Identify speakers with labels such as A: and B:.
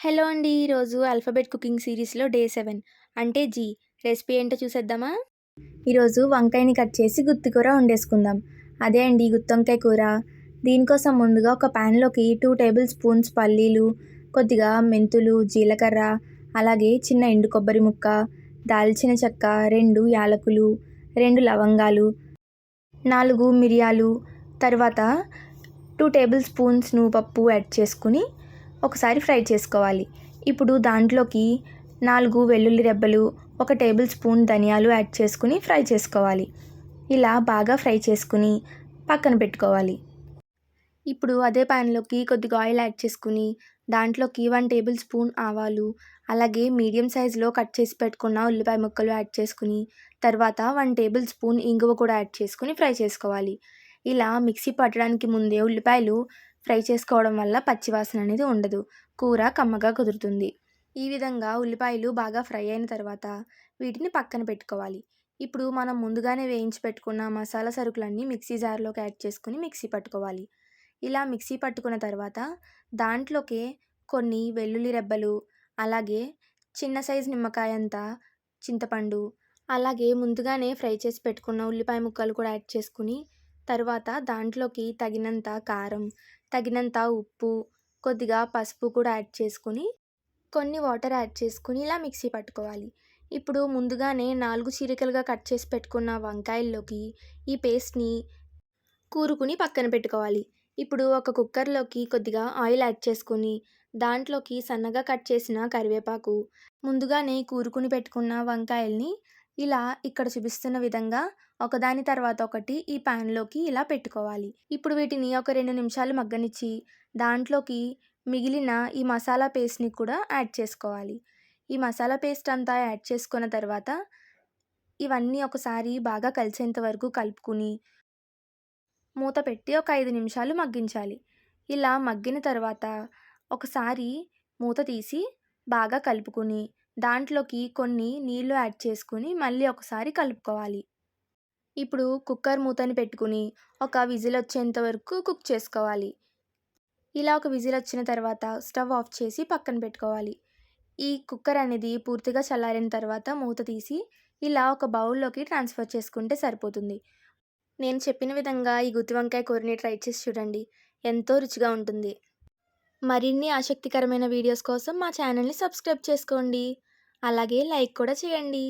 A: Hello అండి ఈరోజు alphabet cooking సిరీస్లో డే సెవెన్ అంటే జీ రెసిపీ ఏంటో చూసేద్దామా? ఈరోజు వంకాయని కట్ చేసి గుత్తి కూర వండేసుకుందాం. అదే అండి గుత్తి వంకాయ కూర. దీనికోసం ముందుగా ఒక ప్యాన్లోకి టూ టేబుల్ స్పూన్స్ పల్లీలు కొద్దిగా మెంతులు జీలకర్ర అలాగే చిన్న ఎండు కొబ్బరి ముక్క దాల్చిన చెక్క రెండు యాలకులు రెండు లవంగాలు నాలుగు మిరియాలు తర్వాత టూ టేబుల్ స్పూన్స్ పప్పు యాడ్ చేసుకుని ఒకసారి ఫ్రై చేసుకోవాలి. ఇప్పుడు దాంట్లోకి నాలుగు వెల్లుల్లి రెబ్బలు ఒక టేబుల్ స్పూన్ ధనియాలు యాడ్ చేసుకుని ఫ్రై చేసుకోవాలి. ఇలా బాగా ఫ్రై చేసుకుని పక్కన పెట్టుకోవాలి. ఇప్పుడు అదే ప్యాన్లోకి కొద్దిగా ఆయిల్ యాడ్ చేసుకుని దాంట్లోకి వన్ టేబుల్ స్పూన్ ఆవాలు అలాగే మీడియం సైజులో కట్ చేసి పెట్టుకున్న ఉల్లిపాయ ముక్కలు యాడ్ చేసుకుని తర్వాత వన్ టేబుల్ స్పూన్ ఇంగువ కూడా యాడ్ చేసుకుని ఫ్రై చేసుకోవాలి. ఇలా మిక్సీ పట్టడానికి ముందే ఉల్లిపాయలు ఫ్రై చేసుకోవడం వల్ల పచ్చివాసన అనేది ఉండదు. కూర కమ్మగా కుదురుతుంది. ఈ విధంగా ఉల్లిపాయలు బాగా ఫ్రై అయిన తర్వాత వీటిని పక్కన పెట్టుకోవాలి. ఇప్పుడు మనం ముందుగానే వేయించి పెట్టుకున్న మసాలా సరుకులన్నీ మిక్సీ జార్లోకి యాడ్ చేసుకుని మిక్సీ పట్టుకోవాలి. ఇలా మిక్సీ పట్టుకున్న తర్వాత దాంట్లోకే కొన్ని వెల్లుల్లి రెబ్బలు అలాగే చిన్న సైజు నిమ్మకాయ అంతా చింతపండు అలాగే ముందుగానే ఫ్రై చేసి పెట్టుకున్న ఉల్లిపాయ ముక్కలు కూడా యాడ్ చేసుకుని తర్వాత దాంట్లోకి తగినంత కారం తగినంత ఉప్పు కొద్దిగా పసుపు కూడా యాడ్ చేసుకుని కొన్ని వాటర్ యాడ్ చేసుకుని ఇలా మిక్సీ పట్టుకోవాలి. ఇప్పుడు ముందుగానే నాలుగు చీరికలుగా కట్ చేసి పెట్టుకున్న వంకాయల్లోకి ఈ పేస్ట్ని కూరుకుని పక్కన పెట్టుకోవాలి. ఇప్పుడు ఒక కుక్కర్లోకి కొద్దిగా ఆయిల్ యాడ్ చేసుకుని దాంట్లోకి సన్నగా కట్ చేసిన కరివేపాకు ముందుగానే కూరుకుని పెట్టుకున్న వంకాయల్ని ఇలా ఇక్కడ చూపిస్తున్న విధంగా ఒకదాని తర్వాత ఒకటి ఈ ప్యాన్లోకి ఇలా పెట్టుకోవాలి. ఇప్పుడు వీటిని ఒక రెండు నిమిషాలు మగ్గనిచ్చి దాంట్లోకి మిగిలిన ఈ మసాలా పేస్ట్ని కూడా యాడ్ చేసుకోవాలి. ఈ మసాలా పేస్ట్ అంతా యాడ్ చేసుకున్న తర్వాత ఇవన్నీ ఒకసారి బాగా కలిసేంత వరకు కలుపుకుని మూత పెట్టి ఒక ఐదు నిమిషాలు మగ్గించాలి. ఇలా మగ్గిన తర్వాత ఒకసారి మూత తీసి బాగా కలుపుకుని దాంట్లోకి కొన్ని నీళ్ళు యాడ్ చేసుకుని మళ్ళీ ఒకసారి కలుపుకోవాలి. ఇప్పుడు కుక్కర్ మూతని పెట్టుకుని ఒక విజిల్ వచ్చేంత వరకు కుక్ చేసుకోవాలి. ఇలా ఒక విజిల్ వచ్చిన తర్వాత స్టవ్ ఆఫ్ చేసి పక్కన పెట్టుకోవాలి. ఈ కుక్కర్ అనేది పూర్తిగా చల్లారిన తర్వాత మూత తీసి ఇలా ఒక బౌల్లోకి ట్రాన్స్ఫర్ చేసుకుంటే సరిపోతుంది. నేను చెప్పిన విధంగా ఈ గుత్తి వంకాయ కూరని ట్రై చేసి చూడండి. ఎంతో రుచిగా ఉంటుంది. మరిన్ని ఆసక్తికరమైన వీడియోస్ కోసం మా ఛానల్ని సబ్స్క్రైబ్ చేసుకోండి. అలాగే లైక్ కూడా చేయండి.